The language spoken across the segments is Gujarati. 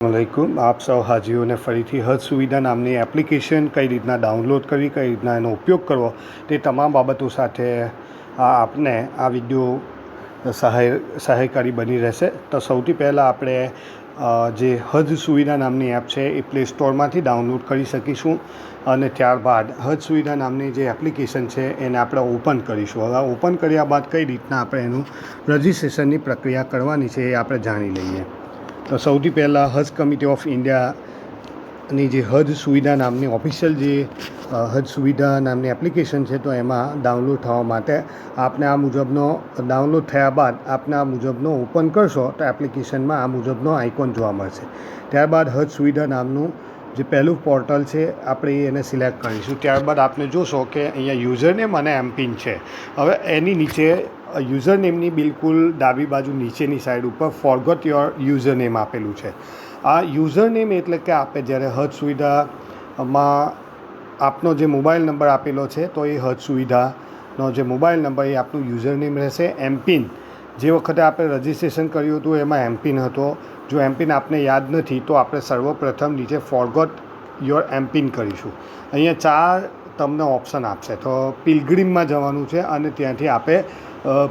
અલૈકુમ આપ સૌ હાજીઓને ફરીથી હજ સુવિધા નામની એપ્લિકેશન કઈ રીતના ડાઉનલોડ કરવી, કઈ રીતના એનો ઉપયોગ કરવો, તે તમામ બાબતો સાથે આ આપને આ વીડિયો સહાય, સહાયકારી બની રહેશે. તો સૌથી પહેલાં આપણે જે હજ સુવિધા નામની એપ છે એ પ્લે સ્ટોરમાંથી ડાઉનલોડ કરી શકીશું અને ત્યારબાદ હજ સુવિધા નામની જે એપ્લિકેશન છે એને આપણે ઓપન કરીશું. હવે ઓપન કર્યા બાદ કઈ રીતના આપણે એનું રજિસ્ટ્રેશનની પ્રક્રિયા કરવાની છે એ આપણે જાણી લઈએ. તો સૌથી પહેલાં હજ કમિટી ઓફ ઇન્ડિયાની જે હજ સુવિધા નામની ઓફિશિયલ જે હજ સુવિધા નામની એપ્લિકેશન છે, તો એમાં ડાઉનલોડ થવા માટે આપને આ મુજબનો ડાઉનલોડ થયા બાદ આપને આ મુજબનો ઓપન કરશો, તો એપ્લિકેશનમાં આ મુજબનો આઇકોન જોવા મળશે. ત્યારબાદ હજ સુવિધા નામનું જે પહેલું પોર્ટલ છે, આપણે એને સિલેક્ટ કરીશું. ત્યારબાદ આપને જોશો કે અહીંયા યુઝર નેમ અને એમપિન છે. હવે એની નીચે યુઝર નેમની બિલકુલ ડાબી બાજુ નીચેની સાઈડ ઉપર ફોરગોટ યોર યુઝર નેમ આપેલું છે. આ યુઝર નેમ એટલે કે આપણે જ્યારે હજ સુવિધામાં આપનો જે મોબાઈલ નંબર આપેલો છે, તો એ હજ સુવિધાનો જે મોબાઈલ નંબર એ આપનું યુઝર નેમ રહેશે એમપિન જે વખતે આપણે રજિસ્ટ્રેશન કર્યું હતું, એમાં એમપિન હતો. જો એમપિન આપને યાદ નથી, તો આપણે સર્વપ્રથમ નીચે ફોરગોટ યોર એમપિન કરીશું. અહીંયા ચાર તમને ઓપ્શન આપશે. તો પિલગ્રીમમાં જવાનું છે અને ત્યાંથી આપે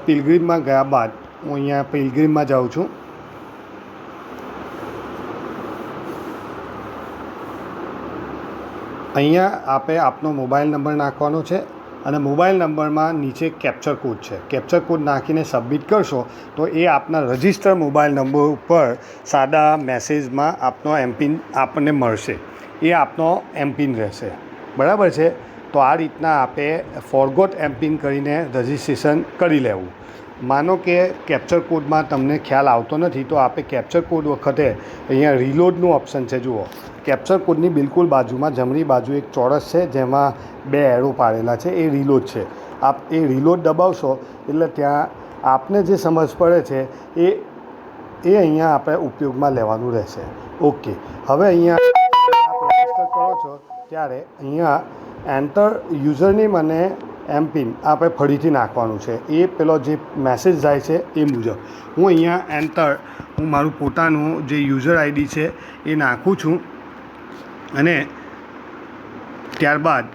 પિલગ્રીમમાં ગયા બાદ હું અહીંયા પિલગ્રીમમાં જાઉં છું. અહીંયા આપે આપનો મોબાઈલ નંબર નાખવાનો છે. અને મોબાઈલ નંબરમાં નીચે કેપ્ચર કોડ છે. કેપ્ચર કોડ નાખીને સબમિટ કરશો તો એ આપના રજિસ્ટર મોબાઈલ નંબર ઉપર સાદા મેસેજમાં આપનો એમપિન આપણને મળશે. એ આપનો એમપિન રહેશે. બરાબર છે? તો આ રીતના આપે ફોરગોટ એમપિન કરીને રજિસ્ટ્રેશન કરી લેવું. માનો કે કેપ્ચર કોડમાં તમને ખ્યાલ આવતો નથી, તો આપે કેપ્ચર કોડ વખતે અહીંયા રીલોડનું ઓપ્શન છે, જુઓ. કેપ્ચર કોડની બિલકુલ બાજુમાં જમણી બાજુ એક ચોરસ છે, જેમાં બે એરો પાડેલા છે, એ રીલોડ છે. આપ એ રીલોડ દબાવશો, એટલે ત્યાં આપને જે સમજ પડે છે, એ એ અહીંયા આપણે ઉપયોગમાં લેવાનું રહેશે. ઓકે હવે અહીંયા રજિસ્ટર કરો છો, ત્યારે અહીંયા એન્ટર યુઝરનેમ અને એમપિન આપણે ફરીથી નાખવાનું છે. એ પેલો જે મેસેજ જાય છે એ મુજબ. હું અહીંયા એન્ટર હું મારું પોતાનું જે યુઝર આઈડી છે એ નાખું છું અને ત્યારબાદ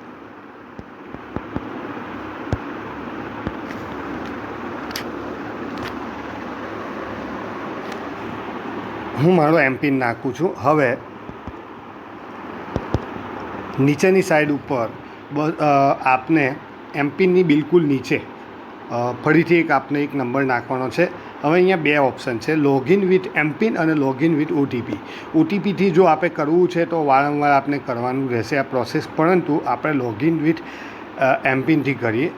હું મારો એમપિન નાખું છું. હવે નીચેની સાઈડ ઉપર આપને એમપિનની બિલકુલ નીચે. ફરીથી એક આપને એક નંબર નાખવાનો છે. હવે અહીંયા બે ઓપ્શન છે લોગિન વિથ એમપિન અને લોગિન વિથ ઓટીપી ઓટીપીથી જો આપણે કરવું છે તો વારંવાર આપણે કરવાનું રહેશે આ પ્રોસેસ પરંતુ આપણે લોગિન વિથ એમપિનથી કરીએ.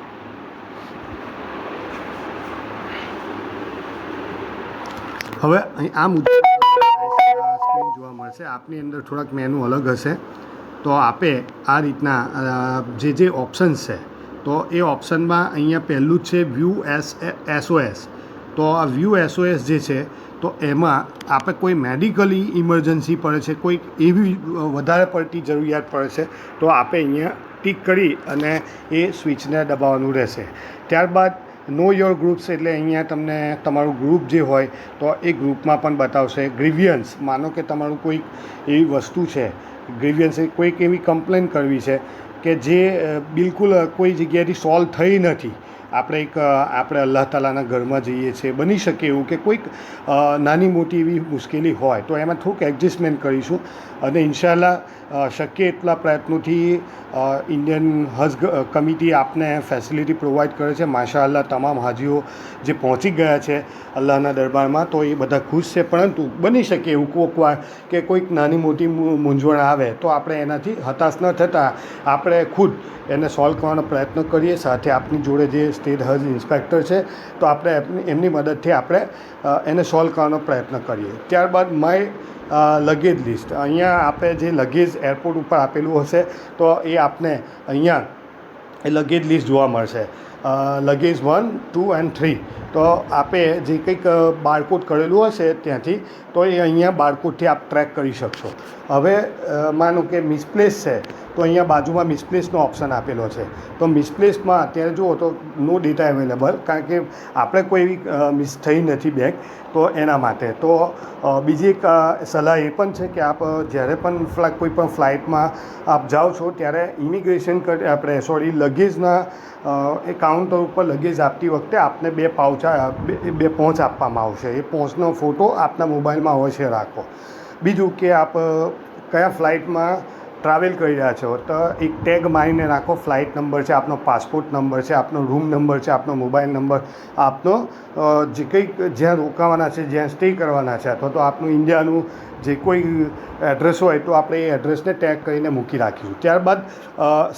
હવે આ મુજબ જોવા મળશે. આપની અંદર થોડાક મેનુ અલગ હશે. તો આપે આ રીતના જે જે ઓપ્શન્સ છે તો એ ઓપ્શનમાં અહીંયા પહેલું છે વ્યૂ એસ એસઓએસ તો આ વ્યૂ એસઓએસ જે છે, તો એમાં આપણે કોઈ મેડિકલી ઇમરજન્સી પડે છે કોઈક એવી વધારે પડતી જરૂરિયાત પડે છે, તો આપણે અહીંયા ટીક કરી અને એ સ્વિચને દબાવવાનું રહેશે. ત્યારબાદ નો યોર ગ્રુપ્સ એટલે અહીંયા તમને તમારું ગ્રુપ જે હોય, તો એ ગ્રુપમાં પણ બતાવશે. ગ્રીવિયન્સ માનો કે તમારું કોઈક એવી વસ્તુ છે. ગ્રીવિયન્સ કોઈક એવી કમ્પ્લેન કરવી છે કે જે બિલકુલ કોઈ જગ્યાએથી સોલ્વ થઈ નથી. આપણે એક આપણે અલ્લાહ તાલાના ઘરમાં જઈએ છીએ, બની શકે એવું કે કોઈક નાની મોટી એવી મુશ્કેલી હોય તો એમાં થોડુંક એડજસ્ટમેન્ટ કરીશું. અને ઇન્શાલ્લાહ શક્ય એટલા પ્રયત્નોથી ઇન્ડિયન હજ કમિટી આપને ફેસિલિટી પ્રોવાઈડ કરે છે. માશા અલ્લાહ તમામ હાજીઓ જે પહોંચી ગયા છે અલ્લાહના દરબારમાં, તો એ બધા ખુશ છે. પરંતુ બની શકે એવું કોઈક કે કોઈક નાની મોટી મૂંઝવણ આવે, તો આપણે એનાથી હતાશ ન થતાં આપણે ખુદ એને સોલ્વ કરવાનો પ્રયત્ન કરીએ. સાથે આપની જોડે જે સ્ટેટ હજ ઇન્સ્પેક્ટર છે, તો આપણે એમની મદદથી આપણે એને સોલ્વ કરવાનો પ્રયત્ન કરીએ. ત્યારબાદ માય લગેજ લિસ્ટ અહીંયા આપણે જે લગેજ એરપોર્ટ ઉપર આપેલું હશે, તો એ આપને અહીંયા એ લગેજ લિસ્ટ જોવા મળશે. Luggage one two and three તો આપે જે કંઈક બારકોડ કરેલું હશે ત્યાંથી, તો એ અહીંયા બારકોડથી આપ ટ્રેક કરી શકશો. હવે માનો કે મિસપ્લેસ છે તો અહીંયા બાજુમાં મિસપ્લેસનો ઓપ્શન આપેલો છે. તો મિસપ્લેસમાં અત્યારે જુઓ તો નો ડેટા અવેલેબલ કારણ કે આપણે કોઈ એવી મિસ થઈ નથી બેગ, તો એના માટે. તો બીજી એક સલાહ એ પણ છે કે આપ જ્યારે પણ ફ્લા કોઈ પણ ફ્લાઇટમાં આપ જાઓ છો ત્યારે ઇમિગ્રેશન આપણે સોરી લગેજના એ કાઉન્ટર ઉપર લગેજ આપતી વખતે આપને બે પાઉચા બે પહોંચ આપવામાં આવશે. એ પહોંચનો ફોટો આપના મોબાઈલમાં અવશ્ય રાખો. બીજું કે આપ કયા ફ્લાઇટમાં ટ્રાવેલ કરી રહ્યા છો, તો એક ટેગ મારીને રાખો, ફ્લાઇટ નંબર છે, આપનો પાસપોર્ટ નંબર છે, આપનો રૂમ નંબર છે, આપનો મોબાઈલ નંબર, આપનો જે કંઈક જ્યાં રોકાવાના છે, જ્યાં સ્ટે કરવાના છે, અથવા તો આપનું ઇન્ડિયાનું જે કોઈ એડ્રેસ હોય, તો આપણે એ એડ્રેસને ટેગ કરીને મૂકી રાખીશું. ત્યારબાદ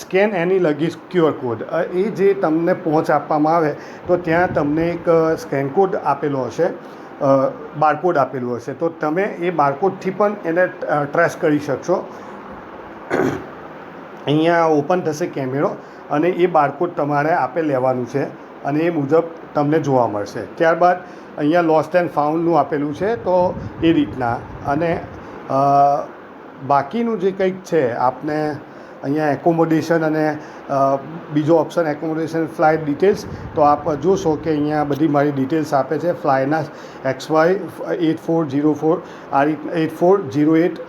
સ્કેન એની લગેજ ક્યુઆર કોડ. એ જે તમને પહોંચ આપવામાં આવે, તો ત્યાં તમને એક સ્કેન કોડ આપેલો હશે બારકોડ આપેલું હશે. તો તમે એ બારકોડથી પણ એને ટ્રેસ કરી શકશો. અહીંયા ઓપન થશે કેમેરો અને એ બારકોડ તમારે આપે લેવાનું છે અને એ મુજબ તમને જોવા મળશે. ત્યારબાદ અહીંયા લોસ્ટ એન્ડ ફાઉન્ડનું આપેલું છે, તો એ રીતના. અને બાકીનું જે કંઈક છે, આપને અહીંયા એકોમોડેશન અને બીજો ઓપ્શન એકોમોડેશન ફ્લાઇટ ડિટેલ્સ તો આપ જોશો કે અહીંયા બધી મારી ડિટેલ્સ આપે છે. ફ્લાયના X Y eight four zero four આ રીત એટ ફોર જીરો એટ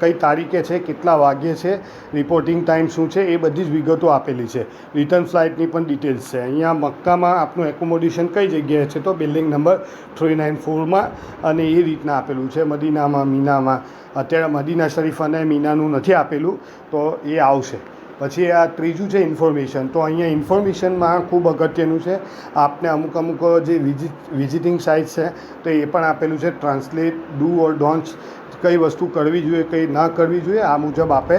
કઈ તારીખે છે, કેટલા વાગ્યે છે રિપોર્ટિંગ ટાઈમ શું છે, એ બધી જ વિગતો આપેલી છે. રિટર્ન ફ્લાઇટની પણ ડિટેલ્સ છે. અહીંયા મક્કામાં આપનું એકોમોડેશન કઈ જગ્યાએ છે, તો બિલ્ડિંગ નંબર થ્રી નાઇન ફોરમાં અને એ રીતના આપેલું છે. મદીનામાં, મીનામાં અત્યારે મદીના શરીફ અને મીનાનું નથી આપેલું, તો એ આવશે. પછી આ ત્રીજું છે ઇન્ફોર્મેશન. તો અહીંયા ઇન્ફોર્મેશનમાં ખૂબ અગત્યનું છે, આપને અમુક અમુક જે વિઝિટ, વિઝિટિંગ સાઇટ છે, તો એ પણ આપેલું છે. ટ્રાન્સલેટ, ડુ ઓર ડોન્ટ્સ, કઈ વસ્તુ કરવી જોઈએ, કઈ ના કરવી જોઈએ, આ મુજબ આપે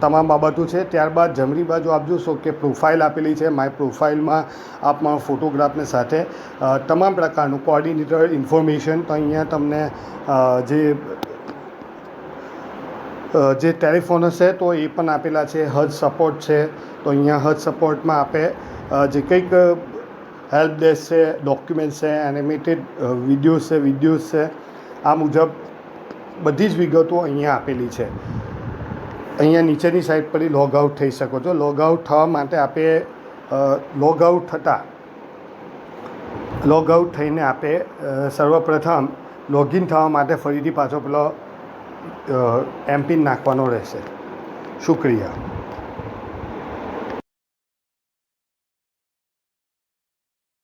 તમામ બાબતો છે. ત્યારબાદ જમણી બાજુ આપ જોશો કે પ્રોફાઇલ આપેલી છે, માય પ્રોફાઇલમાં આપમાં ફોટોગ્રાફને સાથે. તમામ પ્રકારનું કોર્ડિનેટર ઇન્ફોર્મેશન, તો અહીંયા તમને જે જે ટેલિફોન હશે તો એ પણ આપેલા છે, હજ સપોર્ટ છે. તો અહીંયા હજ સપોર્ટમાં આપે. જે કંઈક હેલ્પ ડેસ્ક છે ડોક્યુમેન્ટ્સ છે એનિમેટેડ વિડીયોઝ છે વિડીયોઝ છે, આ મુજબ બધી જ વિગતો અહીંયા આપેલી છે. અહીંયા નીચેની સાઈડ પર લોગ આઉટ થઈ શકો છો. લોગ આઉટ થવા માટે આપે લોગ આઉટ થતાં લોગ આઉટ થઈને આપે સર્વપ્રથમ લોગિન થવા માટે ફરીથી પાછો પેલો એમપિન નાખવાનો રહેશે. શુક્રિયા.